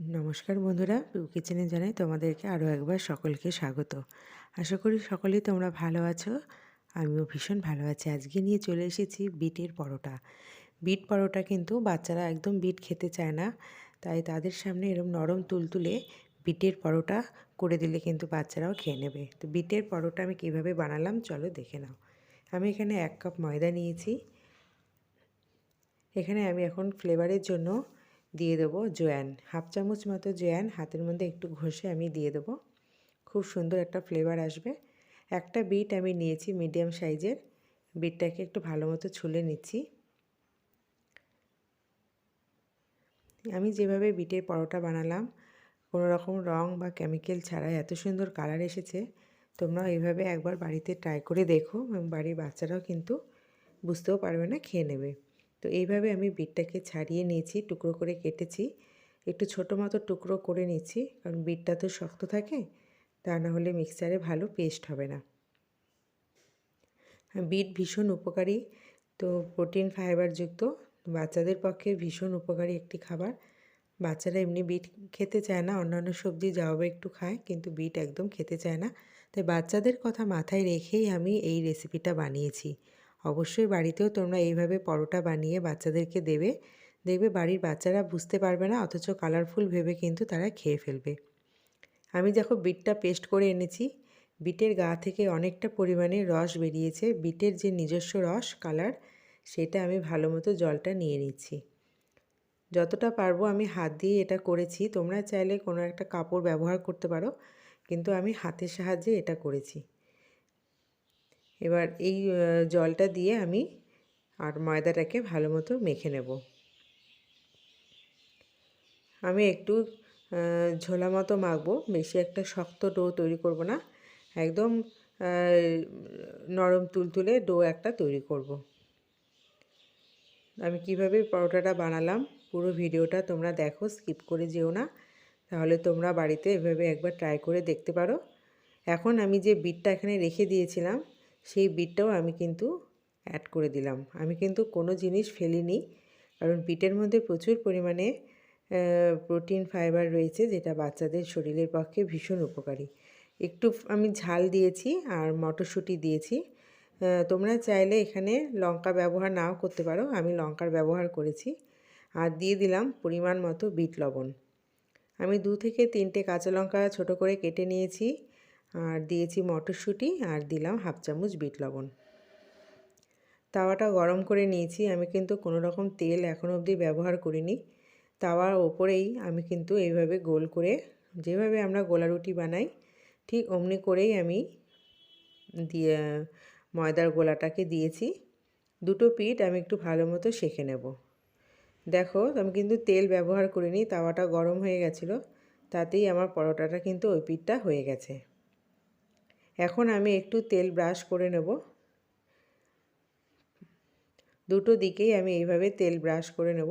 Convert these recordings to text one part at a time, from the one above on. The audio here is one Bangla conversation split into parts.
নমস্কার বন্ধুরা পিউ কিচেনে জানাই তোমাদেরকে আরও একবার সকলকে স্বাগত। আশা করি সকলেই তোমরা ভালো আছো, আমিও ভীষণ ভালো আছি। আজকে নিয়ে চলে এসেছি বিটের পরোটা। বিট পরোটা কিন্তু বাচ্চারা একদম বিট খেতে চায় না, তাই তাদের সামনে এরকম নরম তুলতুলে বিটের পরোটা করে দিলে কিন্তু বাচ্চারাও খেয়ে নেবে। তো বিটের পরোটা আমি কীভাবে বানালাম চলো দেখে নাও। আমি এখানে এক কাপ ময়দা নিয়েছি। এখানে আমি এখন ফ্লেভারের জন্য দিয়ে দেবো জোয়ান। হাফ চামচ মতো জোয়ান, হাতের মধ্যে একটু ঘষে আমি দিয়ে দেবো। খুব সুন্দর একটা ফ্লেভার আসবে। একটা বিট আমি নিয়েছি মিডিয়াম সাইজের বিটটাকে একটু ভালো মতো ছুলে নিচ্ছি। আমি যেভাবে বিটের পরোটা বানালাম, কোনো রকম রং বা কেমিক্যাল ছাড়া এত সুন্দর কালার এসেছে। তোমরা এইভাবে একবার বাড়িতে ট্রাই করে দেখো। বাড়ির বাচ্চারাও কিন্তু বুঝতেও পারবে না, খেয়ে নেবে। তো এইভাবে আমি বিটটাকে ছাড়িয়ে নিয়েছি, টুকরো করে কেটেছি। একটু ছোটো মতো টুকরো করে নিচ্ছি কারণ বিটটা তো শক্ত থাকে, তা না হলে মিক্সারে ভালো পেস্ট হবে না। বিট ভীষণ উপকারী, তো প্রোটিন ফাইবারযুক্ত, বাচ্চাদের পক্ষে ভীষণ উপকারী একটি খাবার। বাচ্চারা এমনি বিট খেতে চায় না, অন্যান্য সবজি যাও একটু খায়, কিন্তু বিট একদম খেতে চায় না। তাই বাচ্চাদের কথা মাথায় রেখেই আমি এই রেসিপিটা বানিয়েছি। অবশ্যই বাড়িতেও তোমরা এইভাবে পরোটা বানিয়ে বাচ্চাদেরকে দেবে। দেখবে বাড়ির বাচ্চারা বুঝতে পারবে না, অথচ কালারফুল ভেবে কিন্তু তারা খেয়ে ফেলবে। আমি দেখো বিটটা পেস্ট করে এনেছি। বিটের গা থেকে অনেকটা পরিমাণে রস বেরিয়েছে। বিটের যে নিজস্ব রস কালার সেটা আমি ভালো মতো জলটা নিয়ে নিচ্ছি। যতটা পারব আমি হাত দিয়ে এটা করেছি। তোমরা চাইলে কোনো একটা কাপড় ব্যবহার করতে পারো, কিন্তু আমি হাতের সাহায্যে এটা করেছি। এবার এই জলটা দিয়ে আমি আর ময়দাটাকে ভালো মতো মেখে নেব আমি একটু ঝোলা মতো মাখবো, বেশি একটা শক্ত ডো তৈরি করব না, একদম নরম তুলতুলে ডো একটা তৈরি করব। আমি কীভাবে পরোটাটা বানালাম, পুরো ভিডিওটা তোমরা দেখো, স্কিপ করে যেও না, তাহলে তোমরা বাড়িতে এভাবে একবার ট্রাই করে দেখতে পারো এখন আমি যে বিটটা এখানে রেখে দিয়েছিলাম সেই বিটটাও আমি কিন্তু অ্যাড করে দিলাম। আমি কিন্তু কোনো জিনিস ফেলিনি, কারণ বিটের মধ্যে প্রচুর পরিমাণে প্রোটিন ফাইবার রয়েছে, যেটা বাচ্চাদের শরীরের পক্ষে ভীষণ উপকারী। একটু আমি ঝাল দিয়েছি আর মটরশুঁটি দিয়েছি। তোমরা চাইলে এখানে লঙ্কা ব্যবহার নাও করতে পারো, আমি লঙ্কার ব্যবহার করেছি। আর দিয়ে দিলাম পরিমাণ মতো বিট লবণ। আমি দু থেকে তিনটে কাঁচা লঙ্কা ছোট করে কেটে নিয়েছি। আর দিয়েছি মটরশুঁটি আর দিলাম হাফ চামচ বিট লবণ। তাওয়াটা গরম করে নিয়েছি। আমি কিন্তু কোনো রকম তেল এখনও অবধি ব্যবহার করিনি। তাওয়ার ওপরেই আমি কিন্তু এইভাবে গোল করে, যেভাবে আমরা গোলা রুটি বানাই, ঠিক অমনি করেই আমি দিয়ে, ময়দার গোলাটাকে দিয়েছি। দুটো পিঠ আমি একটু ভালো মতো শেখে নেব। দেখো, আমি কিন্তু তেল ব্যবহার করিনি, তাওয়াটা গরম হয়ে গেছিল, তাতেই আমার পরোটাটা কিন্তু ওই পিঠটা হয়ে গেছে। এখন আমি একটু তেল ব্রাশ করে নেব। দুটো দিকেই আমি এইভাবে তেল ব্রাশ করে নেব।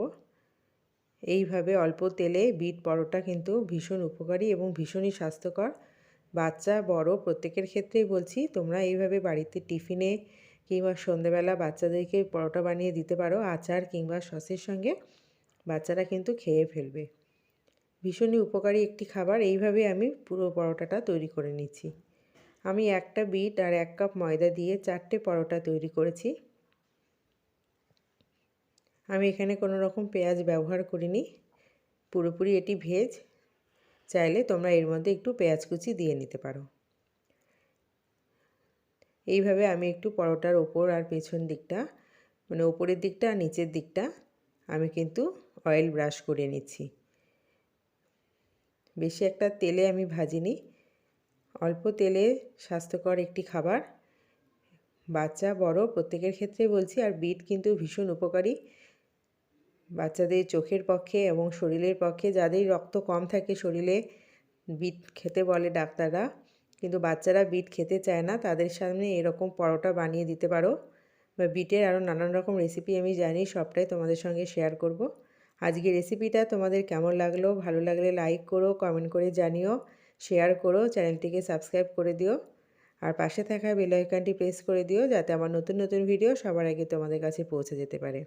এইভাবে অল্প তেলে বিট পরোটা কিন্তু ভীষণ উপকারী এবং ভীষণই স্বাস্থ্যকর। বাচ্চা, বড় প্রত্যেকের ক্ষেত্রেই বলছি, তোমরা এইভাবে বাড়িতে টিফিনে কিংবা সন্ধেবেলা বাচ্চাদেরকে পরোটা বানিয়ে দিতে পারো, আচার কিংবা সসের সঙ্গে, বাচ্চারা কিন্তু খেয়ে ফেলবে। ভীষণই উপকারী একটি খাবার। এইভাবে আমি পুরো পরোটাটা তৈরি করে নিচ্ছি। আমি একটা বিট আর এক কাপ ময়দা দিয়ে চারটে পরোটা তৈরি করেছি। আমি এখানে কোনো রকম পেঁয়াজ ব্যবহার করিনি। পুরোপুরি এটি ভেজ। চাইলে তোমরা এর মধ্যে একটু পেঁয়াজ কুচি দিয়ে নিতে পারো। এইভাবে আমি একটু পরোটার ওপর আর পেছন দিকটা মানে ওপরের দিকটা আর নিচের দিকটা আমি কিন্তু অয়েল ব্রাশ করে নিচ্ছি। বেশি একটা তেলে আমি ভাজিনি। অল্প তেলে স্বাস্থ্যকর একটি খাবার। বাচ্চা বড়, প্রত্যেকের ক্ষেত্রে বলছি, আর বিট কিন্তু ভীষণ উপকারী। বাচ্চাদের চোখের পক্ষে এবং শরীরের পক্ষে যাদের রক্ত কম থাকে, শরীরে বিট খেতে বলে ডাক্তাররা। কিন্তু বাচ্চারা বিট খেতে চায় না, তাদের সামনে এরকম পরোটা বানিয়ে দিতে পারো। বা বিটের আরও নানান রকম রেসিপি আমি জানি, সবটাই তোমাদের সঙ্গে শেয়ার করব। আজকে রেসিপিটা তোমাদের কেমন লাগল? ভালো লাগলে লাইক করো কমেন্ট করে জানিও। শেয়ার করো, চ্যানেলটিকে সাবস্ক্রাইব করে দিও আর পাশে থাকা বেল আইকনটি প্রেস করে দিও যাতে আমার নতুন নতুন ভিডিও সবার আগে তোমাদের কাছে পৌঁছে যেতে পারে।